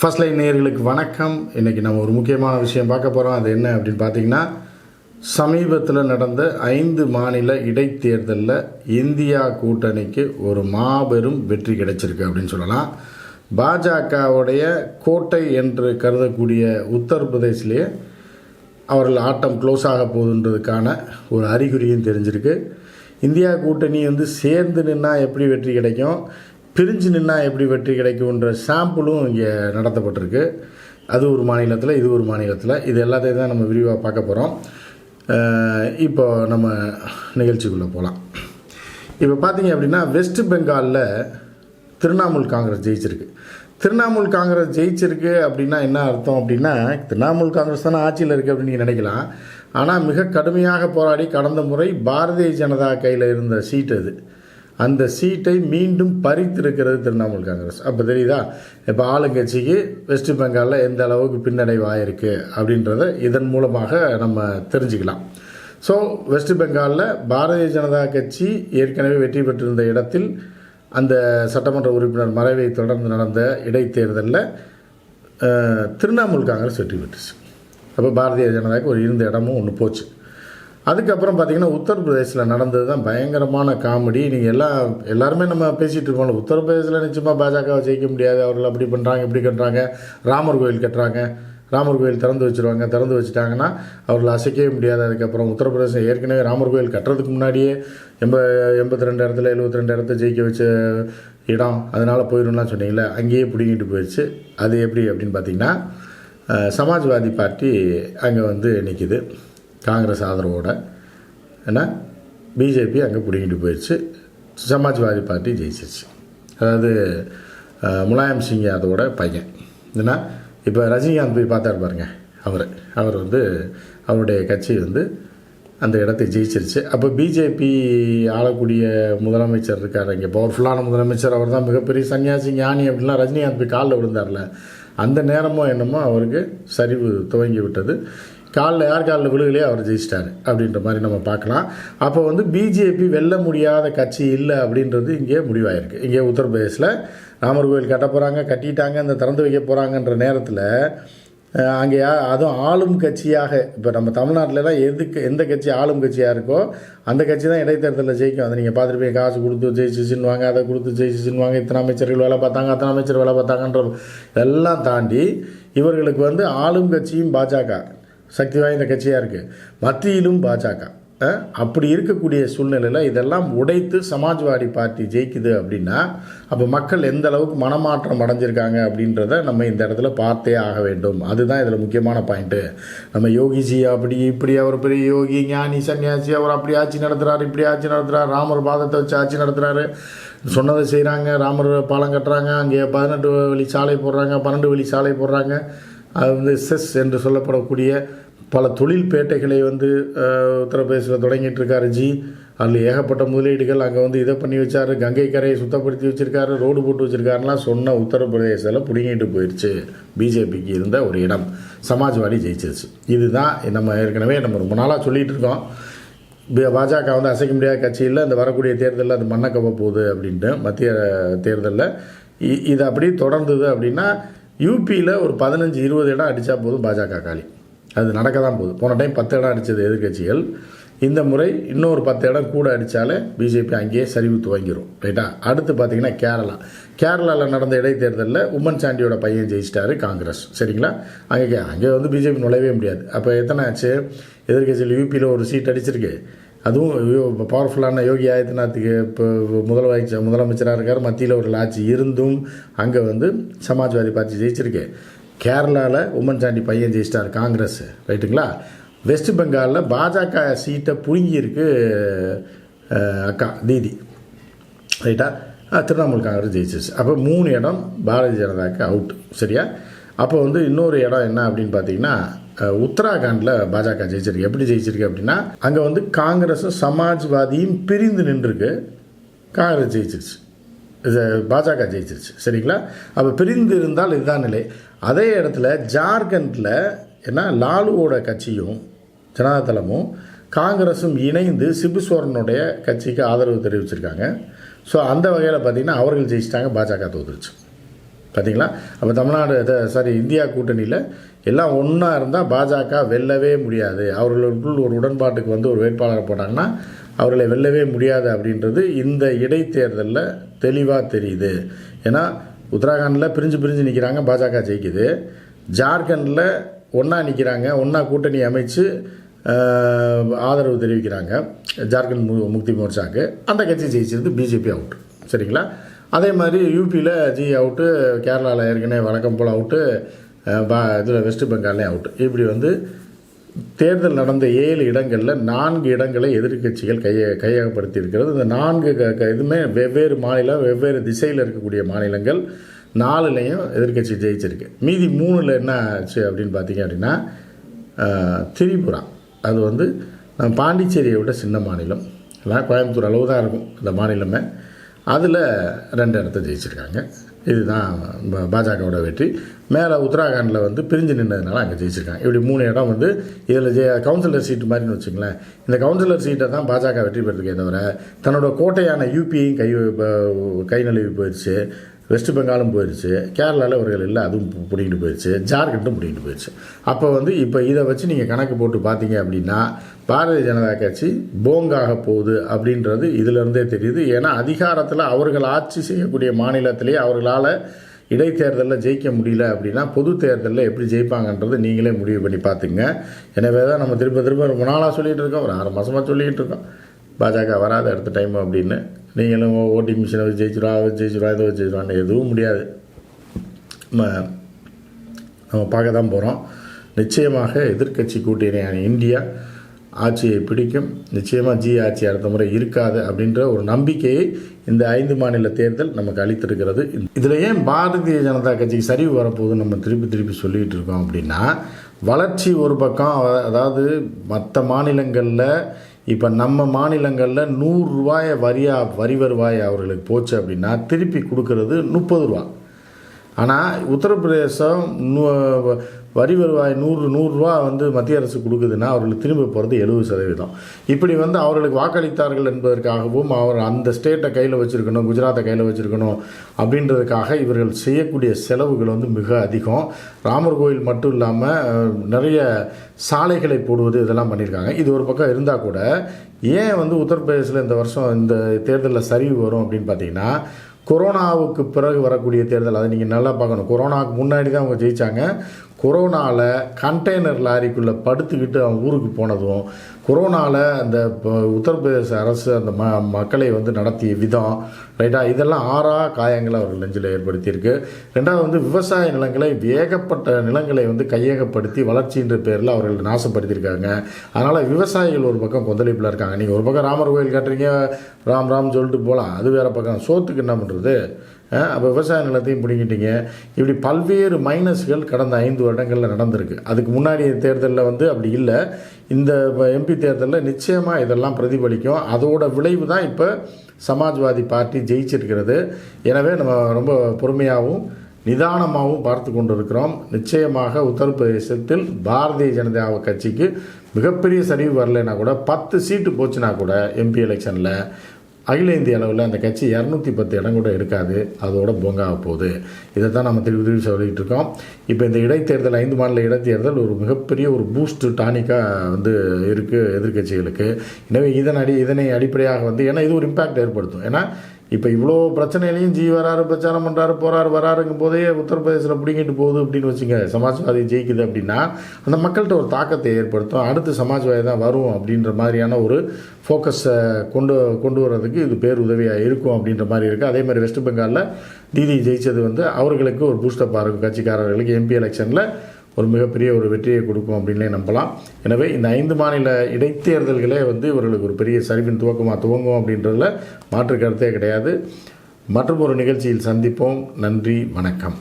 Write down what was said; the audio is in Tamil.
ஃபர்ஸ்ட் லைன் நேர்களுக்கு வணக்கம். இன்றைக்கி நம்ம ஒரு முக்கியமான விஷயம் பார்க்க போகிறோம் அது என்ன அப்படின்னு பார்த்தீங்கன்னா சமீபத்தில் நடந்த ஐந்து மாநில இடைத்தேர்தலில் இந்தியா கூட்டணிக்கு ஒரு மாபெரும் வெற்றி கிடைச்சிருக்கு அப்படின்னு சொல்லலாம். பாஜகவுடைய கோட்டை என்று கருதக்கூடிய உத்தரப்பிரதேசிலேயே அவர்கள் ஆட்டம் க்ளோஸ் ஆக போகுதுன்றதுக்கான ஒரு அறிகுறியும் தெரிஞ்சிருக்கு. இந்தியா கூட்டணி வந்து சேர்ந்து நின்னால் எப்படி வெற்றி கிடைக்கும்? பிரிஞ்சு நின்னால் எப்படி வெற்றி கிடைக்கும்ன்ற சாம்பிளும் இங்கே நடத்தப்பட்டிருக்கு. அது ஒரு மாநிலத்தில் இது ஒரு மாநிலத்தில். இது எல்லாத்தையும் தான் நம்ம விரிவாக பார்க்க போகிறோம் இப்போ நம்ம நிகழ்ச்சிக்குள்ளே போகலாம் இப்போ பார்த்தீங்க அப்படின்னா வெஸ்ட் பெங்காலில் திரிணாமுல் காங்கிரஸ் ஜெயிச்சிருக்கு. திரிணாமுல் காங்கிரஸ் ஜெயிச்சிருக்கு அப்படின்னா என்ன அர்த்தம் அப்படின்னா திரிணாமுல் காங்கிரஸ் தானே ஆட்சியில் இருக்குது அப்படின்னு நீங்கள் நினைக்கலாம். ஆனால் மிக கடுமையாக போராடி கடந்த முறை பாரதிய ஜனதா கையில் இருந்த சீட் அது. அந்த சீட்டை மீண்டும் பறித்திருக்கிறது திரிணாமுல் காங்கிரஸ். அப்போ தெரியுதா? இப்போ ஆளுங்கட்சிக்கு வெஸ்ட் பெங்காலில் எந்த அளவுக்கு பின்னடைவு ஆயிருக்கு அப்படின்றத இதன் மூலமாக நம்ம தெரிஞ்சுக்கலாம். ஸோ வெஸ்ட் பெங்காலில் பாரதிய ஜனதா கட்சி ஏற்கனவே வெற்றி பெற்றிருந்த இடத்தில் அந்த சட்டமன்ற உறுப்பினர் மறைவை தொடர்ந்து நடந்த இடைத்தேர்தலில் திரிணாமுல் காங்கிரஸ் வெற்றி பெற்றுச்சு. அப்போ பாரதிய ஜனதாவுக்கு ஒரு இருந்த இடமும் ஒன்று போச்சு. அதுக்கப்புறம் பார்த்தீங்கன்னா உத்தரப்பிரதேசில் நடந்தது தான் பயங்கரமான காமெடி. நீங்கள் எல்லாம் எல்லாருமே நம்ம பேசிகிட்டு இருக்கோம்ல உத்தரப்பிரதேசில் நிச்சயமாக பாஜகவை ஜெயிக்க முடியாது அவர்கள் அப்படி பண்ணுறாங்க இப்படி கட்டுறாங்க ராமர் கோயில் கட்டுறாங்க ராமர் கோயில் திறந்து வச்சுருவாங்க திறந்து வச்சுட்டாங்கன்னா அவர்கள் அசைக்கவே முடியாது. அதுக்கப்புறம் உத்தரப்பிரதேசம் ஏற்கனவே ராமர் கோயில் கட்டுறதுக்கு முன்னாடியே எண்ப எண்பத்தி ரெண்டு இடத்துல எழுபத்தி ரெண்டு இடத்த ஜெயிக்க வச்ச இடம் அதனால் போயிடும்லாம் சொன்னீங்களே அங்கேயே பிடிங்கிட்டு போயிடுச்சு அது எப்படி அப்படின்னு பார்த்தீங்கன்னா சமாஜ்வாதி பார்ட்டி அங்கே வந்து நிற்கிது காங்கிரஸ் ஆதரவோடு ஏன்னா பிஜேபி அங்கே பிடிங்கிட்டு போயிடுச்சு. சமாஜ்வாதி பார்ட்டி ஜெயிச்சிருச்சு. அதாவது முலாயம் சிங் யாதவோட பையன். ஏன்னா இப்போ ரஜினிகாந்த் போய் பார்த்தாரு பாருங்க அவர். அவர் வந்து அவருடைய கட்சி வந்து அந்த இடத்தை ஜெயிச்சிருச்சு. அப்போ பிஜேபி ஆளக்கூடிய முதலமைச்சர் இருக்கார். இங்கே பவர்ஃபுல்லான முதலமைச்சர் அவர் தான் மிகப்பெரிய சன்னியாசி ஞானி அப்படின்லாம் ரஜினிகாந்த் போய் காலில் விழுந்தார்ல. அந்த நேரமோ என்னமோ அவருக்கு சரிவு துவங்கி விட்டது. காலில் யார் காலில் விழுகலையே அவர் ஜெயிச்சிட்டாரு அப்படின்ற மாதிரி நம்ம பார்க்கலாம். அப்போ வந்து பிஜேபி வெல்ல முடியாத கட்சி இல்லை அப்படின்றது இங்கே முடிவாயிருக்கு. இங்கே உத்தரப்பிரதேசில் ராமர் கோயில் கட்ட போகிறாங்க கட்டிட்டாங்க இந்த திறந்து வைக்க போகிறாங்கன்ற நேரத்தில் அங்கே அதுவும் ஆளும் கட்சியாக இப்போ நம்ம தமிழ்நாட்டிலலாம் எதுக்கு எந்த கட்சி ஆளும் கட்சியாக இருக்கோ அந்த கட்சி தான் இடைத்தேர்தலில் ஜெயிக்கும். அதை நீங்கள் பார்த்துட்டு காசு கொடுத்து ஜெயிச்சுச்சுன்னுவாங்க அதை கொடுத்து ஜெயிச்சுச்சுன்னுவாங்க இத்தனை அமைச்சர்கள் வேலை பார்த்தாங்க அத்தனை அமைச்சர் வேலை பார்த்தாங்கன்ற இதெல்லாம் தாண்டி இவர்களுக்கு வந்து ஆளும் கட்சியும் பாஜக. சக்தி வாய்ந்த கட்சியாக இருக்குது மத்தியிலும் பாஜக. அப்படி இருக்கக்கூடிய சூழ்நிலையில் இதெல்லாம் உடைத்து சமாஜ்வாடி பார்ட்டி ஜெயிக்குது அப்படின்னா அப்போ மக்கள் எந்த அளவுக்கு மனமாற்றம் அடைஞ்சிருக்காங்க அப்படின்றத நம்ம இந்த இடத்துல பார்த்தே ஆக வேண்டும். அதுதான் இதில் முக்கியமான பாயிண்ட்டு நம்ம யோகிஜி அப்படி இப்படி அவர் பெரிய யோகி ஞானி சன்னியாசி அவர் அப்படி ஆட்சி நடத்துகிறார் இப்படி ஆட்சி நடத்துகிறார் ராமர் பாதத்தை வச்சு ஆட்சி நடத்துகிறாரு சொன்னதை செய்கிறாங்க ராமர் பாலம் கட்டுறாங்க அங்கே பதினெட்டு வழி சாலை போடுறாங்க பன்னெண்டு வழி சாலை போடுறாங்க. அது வந்து செஸ் என்று சொல்லப்படக்கூடிய பல தொழில் பேட்டைகளை வந்து உத்தரப்பிரதேசத்தில் தொடங்கிட்டு இருக்காரு ஜி. அதில் ஏகப்பட்ட முதலீடுகள் அங்கே வந்து இதை பண்ணி வச்சாரு. கங்கை கரையை சுத்தப்படுத்தி வச்சுருக்காரு ரோடு போட்டு வச்சுருக்காருலாம் சொன்ன உத்தரப்பிரதேசத்தில் பிடுங்கிட்டு போயிடுச்சு பிஜேபிக்கு இருந்த ஒரு இடம். சமாஜ்வாடி ஜெயிச்சிருச்சு. இதுதான் நம்ம ஏற்கனவே நம்ம ரொம்ப நாளாக சொல்லிகிட்டு இருக்கோம் பாஜக வந்து அசைக்க முடியாத கட்சியில் இந்த வரக்கூடிய தேர்தலில் அது மண்ணை போகுது அப்படின்ட்டு மத்திய தேர்தலில். இ- இது அப்படியே தொடர்ந்தது அப்படின்னா யூபியில் ஒரு பதினஞ்சு இருபது இடம் அடித்தா போதும் பாஜக காலி. அது நடக்க தான் போகுது. போன டைம் பத்து இடம் அடித்தது எதிர்க்கட்சிகள். இந்த முறை இன்னொரு பத்து இடம் கூட அடித்தாலே பிஜேபி அங்கேயே சரிவு துவங்கிடும் ரைட்டா? அடுத்து பார்த்தீங்கன்னா கேரளா. கேரளாவில் நடந்த இடைத்தேர்தலில் உம்மன் சாண்டியோட பையன் ஜெயிச்சிட்டாரு காங்கிரஸ். சரிங்களா? அங்கே அங்கே வந்து பிஜேபி நுழையவே முடியாது. அப்போ எத்தனை ஆச்சு? எதிர்கட்சியில் யூபியில் ஒரு சீட் அடிச்சிருக்கு. அதுவும் பவர்ஃபுல்லான யோகி ஆதித்யநாத்துக்கு இப்போ முதலமைச்சர் முதலமைச்சராக இருக்கார். மத்தியில் ஒரு ஆட்சி இருந்தும் அங்கே வந்து சமாஜ்வாதி பார்ட்டி ஜெயிச்சிருக்கு. கேரளாவில் உம்மன் சாண்டி பையன் ஜெயிச்சிட்டார் காங்கிரஸ். ரைட்டுங்களா? வெஸ்ட் பெங்காலில் பாஜக சீட்டை புழுங்கியிருக்கு அக்கா தீதி. ரைட்டா? திரிணாமுல் காங்கிரஸ் ஜெயிச்சிருச்சு. அப்போ மூணு இடம் பாரதிய ஜனதாக்கு அவுட் சரியா? அப்போ வந்து இன்னொரு இடம் என்ன அப்படின்னு பார்த்தீங்கன்னா உத்தராகண்டில் பாஜக ஜெயிச்சிருக்கு. எப்படி ஜெயிச்சிருக்கு அப்படின்னா அங்கே வந்து காங்கிரஸும் சமாஜ்வாதியும் பிரிந்து நின்றுருக்கு. காங்கிரஸ் ஜெயிச்சிருச்சு. இது பாஜக ஜெயிச்சிருச்சு. சரிங்களா? அப்போ பிரிந்து இருந்தால் இதுதான் நிலை. அதே இடத்துல ஜார்க்கண்டில் ஏன்னா லாலுவோட கட்சியும் ஜனதாதளமும் காங்கிரஸும் இணைந்து சிபுசோரனுடைய கட்சிக்கு ஆதரவு தெரிவிச்சிருக்காங்க. ஸோ அந்த வகையில் பார்த்தீங்கன்னா அவர்கள் ஜெயிச்சிட்டாங்க பாஜக தோத்துருச்சு. பார்த்தீங்களா அப்போ தமிழ்நாடு சாரி இந்தியா கூட்டணியில் எல்லாம் ஒன்றா இருந்தால் பாஜக வெல்லவே முடியாது. அவர்களுக்குள் ஒரு உடன்பாட்டுக்கு வந்து ஒரு வேட்பாளரை போட்டாங்கன்னா அவர்களை வெல்லவே முடியாது அப்படின்றது இந்த இடைத்தேர்தலில் தெளிவாக தெரியுது. ஏன்னா உத்தராகண்டில் பிரிஞ்சு பிரிஞ்சு நிற்கிறாங்க பாஜக ஜெயிக்குது. ஜார்க்கண்டில் ஒன்றா நிற்கிறாங்க ஒன்றா கூட்டணி அமைச்சு ஆதரவு தெரிவிக்கிறாங்க ஜார்க்கண்ட் மு முக்தி மோர்ச்சாக்கு. அந்த கட்சி ஜெயிச்சிருந்து பிஜேபி அவுட் சரிங்களா? அதே மாதிரி யூபியில் ஜி அவுட்டு கேரளாவில் ஏற்கனவே வழக்கம் போல் அவுட்டு பா இதில் வெஸ்ட் பெங்கால்லையும் அவுட்டு இப்படி வந்து தேர்தல் நடந்த ஏழு இடங்களில் நான்கு இடங்களை எதிர்க்கட்சிகள் கைய கையகப்படுத்தி இருக்கிறது இந்த நான்கு க க- இதுவுமே வெவ்வேறு மாநிலம் வெவ்வேறு திசையில் இருக்கக்கூடிய மாநிலங்கள் நாலுலேயும் எதிர்க்கட்சி ஜெயிச்சிருக்கு. மீதி மூணில் என்ன ஆச்சு அப்படின்னு பார்த்தீங்க அப்படின்னா திரிபுரா. அது வந்து பாண்டிச்சேரியை விட சின்ன மாநிலம். எல்லாம் கோயம்புத்தூர் அளவு தான் இருக்கும் இந்த மாநிலமே. அதில் ரெண்டு இடத்த ஜெயிச்சிருக்காங்க. இதுதான் ப- பாஜகவோட வெற்றி. மேலே உத்தராகண்டில் வந்து பிரிஞ்சு நின்றதுனால அங்கே ஜெயிச்சிருக்காங்க. இப்படி மூணு இடம் வந்து இதில் ஜெய கவுன்சிலர் சீட்டு மாதிரின்னு வச்சுங்களேன் இந்த கவுன்சிலர் சீட்டை தான் பாஜக வெற்றி பெற்றிருக்கே தவிர தன்னோட கோட்டையான யூபியையும் கை கை நழுவி போயிடுச்சு. வெஸ்ட் பெங்காலும் போயிடுச்சு கேரளாவில் இவர்கள் இல்லை அதுவும் பிடிக்கிட்டு பிடிங்கிட்டு போயிடுச்சு ஜார்க்கண்டும் பிடிக்கிட்டு போயிடுச்சு அப்போ வந்து இப்போ இதை வச்சு நீங்கள் கணக்கு போட்டு பார்த்தீங்க அப்படின்னா பாரதிய ஜனதா கட்சி போங்காக போகுது அப்படின்றது இதிலிருந்தே தெரியுது. ஏன்னா அதிகாரத்தில் அவர்கள் ஆட்சி செய்யக்கூடிய மாநிலத்திலேயே அவர்களால் இடைத்தேர்தலில் ஜெயிக்க முடியல அப்படின்னா பொது தேர்தலில் எப்படி ஜெயிப்பாங்கன்றது நீங்களே முடிவு பண்ணி பார்த்துங்க எனவே தான் நம்ம திரும்ப திரும்ப ரொம்ப நாளாக சொல்லிகிட்டு இருக்கோம். ஒரு ஆறு மாதமாக சொல்லிக்கிட்டு இருக்கோம். பாஜக வராத அடுத்த டைம் அப்படின்னு நீங்களும் ஓட்டிங் மிஷினை வச்சு ஜெயிச்சிருவா அதை வச்சு ஜெயிச்சிருவா இதை வச்சு ஜெயிச்சிருவான்னு எதுவும் முடியாது. நம்ம நம்ம பார்க்க தான் போகிறோம் நிச்சயமாக எதிர்க்கட்சி கூட்டணியான இந்தியா ஆட்சியை பிடிக்கும். நிச்சயமாக ஜி ஆட்சி அடுத்த முறை இருக்காது அப்படின்ற ஒரு நம்பிக்கையை இந்த ஐந்து மாநில தேர்தல் நமக்கு அளித்திருக்கிறது. இதில் ஏன் பாரதிய ஜனதா கட்சிக்கு சரிவு வரப்போகுது நம்ம திருப்பி திருப்பி சொல்லிகிட்டு இருக்கோம் அப்படின்னா வளர்ச்சி ஒரு பக்கம் அதாவது மற்ற மாநிலங்களில் இப்போ நம்ம மாநிலங்களில் நூறுரூவாய வரியா வரி வருவாய் அவர்களுக்கு போச்சு அப்படின்னா திருப்பி கொடுக்கறது முப்பது ரூபா. ஆனால் உத்தரப்பிரதேசம் வரி வருவாய் நூறு நூறுரூவா வந்து மத்திய அரசு கொடுக்குதுன்னா அவர்களுக்கு திரும்ப போகிறது எழுபது சதவீதம். இப்படி வந்து அவர்களுக்கு வாக்களித்தார்கள் என்பதற்காகவும் அவர் அந்த ஸ்டேட்டை கையில் வச்சுருக்கணும் குஜராத்தை கையில் வச்சுருக்கணும் அப்படின்றதுக்காக இவர்கள் செய்யக்கூடிய செலவுகள் வந்து மிக அதிகம். ராமர் கோயில் மட்டும் இல்லாமல் நிறைய சாலைகளை போடுவது இதெல்லாம் பண்ணியிருக்காங்க. இது ஒரு பக்கம் இருந்தால் கூட ஏன் வந்து உத்தரப்பிரதேசில் இந்த வருஷம் இந்த தேர்தலில் சரிவு வரும் அப்படின்னு பார்த்தீங்கன்னா கொரோனாவுக்கு பிறகு வரக்கூடிய தேர்தல் அதை நீங்கள் நல்லா பார்க்கணும். கொரோனாவுக்கு முன்னாடி தான் அவங்க ஜெயித்தாங்க கொரோனாவில் கண்டெய்னர் லாரிக்குள்ளே படுத்துக்கிட்டு அவங்க ஊருக்கு போனதும் கொரோனாவில் அந்த இப்போ உத்தரப்பிரதேச அரசு அந்த ம மக்களை வந்து நடத்திய விதம் ரைட்டாக இதெல்லாம் ஆறா காயங்களை அவர்கள் நெஞ்சில் ஏற்படுத்தியிருக்கு. ரெண்டாவது வந்து விவசாய நிலங்களை வேகப்பட்ட நிலங்களை வந்து கையகப்படுத்தி வளர்ச்சின்ற பேரில் அவர்கள் நாசப்படுத்தியிருக்காங்க. அதனால் விவசாயிகள் ஒரு பக்கம் கொந்தளிப்பில் இருக்காங்க. நீங்கள் ஒரு பக்கம் ராமர் கோயில் கட்டுறீங்க ராம் ராம் சொல்லிட்டு போகலாம் அது வேறு பக்கம். சோத்துக்கு என்ன பண்ணுறது அப்போ விவசாய நிலத்தையும் பிடிங்கிட்டீங்க. இப்படி பல்வேறு மைனஸ்கள் கடந்த ஐந்து வருடங்களில் நடந்திருக்கு. அதுக்கு முன்னாடி தேர்தலில் வந்து அப்படி இல்லை. இந்த எம்பி தேர்தலில் நிச்சயமாக இதெல்லாம் பிரதிபலிக்கும். அதோட விளைவு தான் இப்போ சமாஜ்வாதி பார்ட்டி ஜெயிச்சிருக்கிறது. எனவே நம்ம ரொம்ப பொறுமையாகவும் நிதானமாகவும் பார்த்து கொண்டிருக்கிறோம். நிச்சயமாக உத்தரப்பிரதேசத்தில் பாரதிய ஜனதா கட்சிக்கு மிகப்பெரிய சரிவு வரலைன்னா கூட பத்து சீட்டு போச்சுன்னா கூட எம்பி எலெக்ஷனில் அகில இந்திய அளவில் அந்த கட்சி இரநூத்தி பத்து இடம் கூட எடுக்காது. அதோட பொங்காக போகுது. இதை தான் நம்ம திருப்பி திருப்பி சொல்லிகிட்டு இருக்கோம். இப்போ இந்த இடைத்தேர்தல் ஐந்து மாநில இடைத்தேர்தல் ஒரு மிகப்பெரிய ஒரு பூஸ்ட் டானிக்காக வந்து இருக்குது எதிர்க்கட்சிகளுக்கு. எனவே இதன் அடி இதனை அடிப்படையாக வந்து ஏன்னா இது ஒரு இம்பேக்ட் ஏற்படுத்தும். ஏன்னா இப்போ இவ்வளோ பிரச்சனையிலையும் ஜி வராரு பிரச்சாரம் பண்ணுறாரு போகிறாரு வராருங்கும் போதே உத்தரப்பிரதேசத்தில் பிடிங்கிட்டு போகுது அப்படின்னு வச்சுங்க சமாஜ்வாதி ஜெயிக்குது அப்படின்னா அந்த மக்கள்கிட்ட ஒரு தாக்கத்தை ஏற்படுத்தும். அடுத்து சமாஜ்வாதி தான் வரும் அப்படின்ற மாதிரியான ஒரு ஃபோக்கஸை கொண்டு கொண்டு வர்றதுக்கு இது பேர் உதவியாக இருக்கும் அப்படின்ற மாதிரி இருக்குது அதே மாதிரி வெஸ்ட் பெங்காலில் தீதி ஜெயிச்சது வந்து அவர்களுக்கு ஒரு பூஸ்டப்பாக இருக்கும். கட்சிக்காரர்களுக்கு எம்பி எலெக்ஷனில் ஒரு மிகப்பெரிய ஒரு வெற்றியை கொடுக்கும் அப்படின்னே நம்பலாம். எனவே இந்த ஐந்து மாநில இடைத்தேர்தல்களே வந்து இவர்களுக்கு ஒரு பெரிய சரிவின் துவக்கமாக துவங்கும் அப்படின்றதில் மாற்று கருத்தே கிடையாது. மற்றும் ஒரு நிகழ்ச்சியில் சந்திப்போம். நன்றி வணக்கம்.